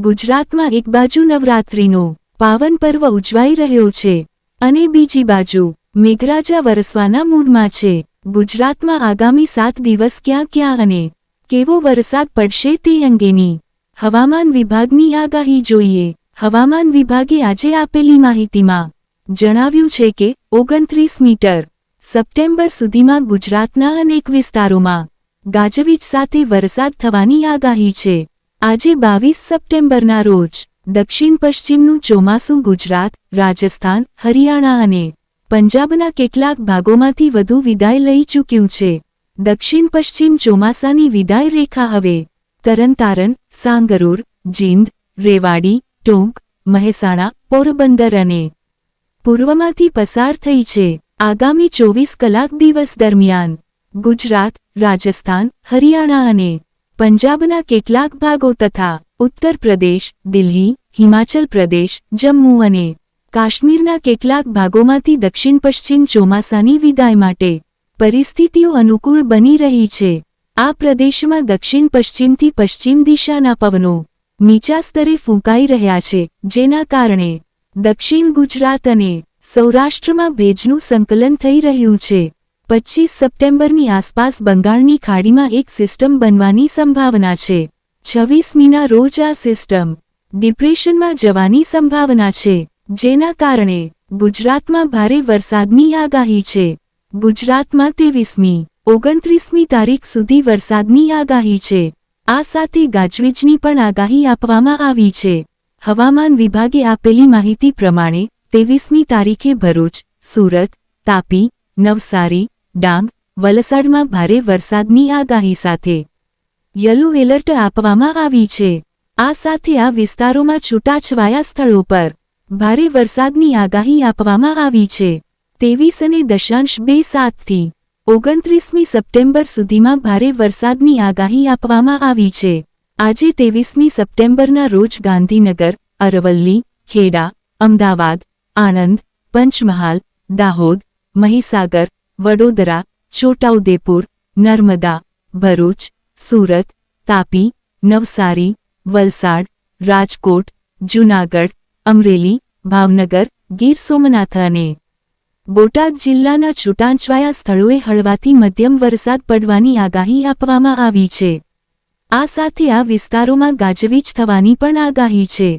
ગુજરાતમાં એક બાજુ નવરાત્રિનો પાવન પર્વ ઉજવાઈ રહ્યો છે અને બીજી બાજુ મેઘરાજા વરસવાના મૂડમાં છે. ગુજરાતમાં આગામી સાત દિવસ ક્યાં ક્યાં અને કેવો વરસાદ પડશે તે અંગેની હવામાન વિભાગની આગાહી જોઈએ. હવામાન વિભાગે આજે આપેલી માહિતીમાં જણાવ્યું છે કે ઓગણત્રીસ મીટર સપ્ટેમ્બર સુધીમાં ગુજરાતના અનેક વિસ્તારોમાં ગાજવીજ સાથે વરસાદ થવાની આગાહી છે. આજે બાવીસ સપ્ટેમ્બરના રોજ દક્ષિણ પશ્ચિમનું ચોમાસું ગુજરાત, રાજસ્થાન, હરિયાણા અને પંજાબના કેટલાક ભાગોમાંથી વધુ વિદાય લઈ ચૂક્યું છે. દક્ષિણ પશ્ચિમ ચોમાસાની વિદાય રેખા હવે તરણતારણ, સાંગરૂર, જીંદ, રેવાડી, ટોંક, મહેસાણા, પોરબંદર અને પૂર્વમાંથી પસાર થઈ છે. આગામી ચોવીસ કલાક દિવસ દરમિયાન ગુજરાત, રાજસ્થાન, હરિયાણા અને પંજાબના કેટલાક ભાગો તથા ઉત્તર પ્રદેશ, દિલ્હી, હિમાચલ પ્રદેશ, જમ્મુ અને કાશ્મીરના કેટલાક ભાગોમાંથી દક્ષિણ પશ્ચિમ ચોમાસાની વિદાય માટે પરિસ્થિતિઓ અનુકૂળ બની રહી છે. આ પ્રદેશમાં દક્ષિણ પશ્ચિમથી પશ્ચિમ દિશાના પવનો નીચા સ્તરે ફૂંકાઈ રહ્યા છે, જેના કારણે દક્ષિણ ગુજરાત અને સૌરાષ્ટ્રમાં ભેજનું સંકલન થઈ રહ્યું છે. પચ્ચીસ સપ્ટેમ્બરની આસપાસ બંગાળની ખાડીમાં એક સિસ્ટમ બનવાની સંભાવના છે. છવ્વીસમીના રોજ આ સિસ્ટમ ડિપ્રેશનમાં જવાની સંભાવના છે. જેના કારણે ગુજરાતમાં ભારે વરસાદની આગાહી છે. ગુજરાતમાં તેવીસમી ઓગણત્રીસમી તારીખ સુધી વરસાદની આગાહી છે. આ સાથે ગાજવીજની પણ આગાહી આપવામાં આવી છે. હવામાન વિભાગે આપેલી માહિતી પ્રમાણે તેવીસમી તારીખે ભરૂચ, સુરત, તાપી, નવસારી ડાંગ વલસાડમાં ભારે વરસાદની આગાહી સાથે. યલો એલર્ટ આપવામાં આવી છે. આ સાથે આ વિસ્તારોમાં છૂટાછવાયા સ્થળો પર ભારે વરસાદની આગાહી આપવામાં આવી છે. તેવીસ અને દશાંશ બે સાતથી ઓગણત્રીસમી સપ્ટેમ્બર સુધીમાં ભારે વરસાદની આગાહી આપવામાં આવી છે. આજે તેવીસમી સપ્ટેમ્બરના રોજ ગાંધીનગર, અરવલ્લી, ખેડા, અમદાવાદ, આણંદ, પંચમહાલ, દાહોદ, મહીસાગર વડોદરા, છોટાઉદેપુર, નર્મદા, ભરૂચ, સુરત, તાપી, નવસારી, વલસાડ, રાજકોટ, જૂનાગઢ, અમરેલી, ભાવનગર, ગીર સોમનાથ અને બોટાદ જિલ્લાના છૂટાંછવાયા સ્થળોએ હળવાથી મધ્યમ વરસાદ પડવાની આગાહી આપવામાં આવી છે. આ સાથે આ વિસ્તારોમાં ગાજવીજ થવાની પણ આગાહી છે.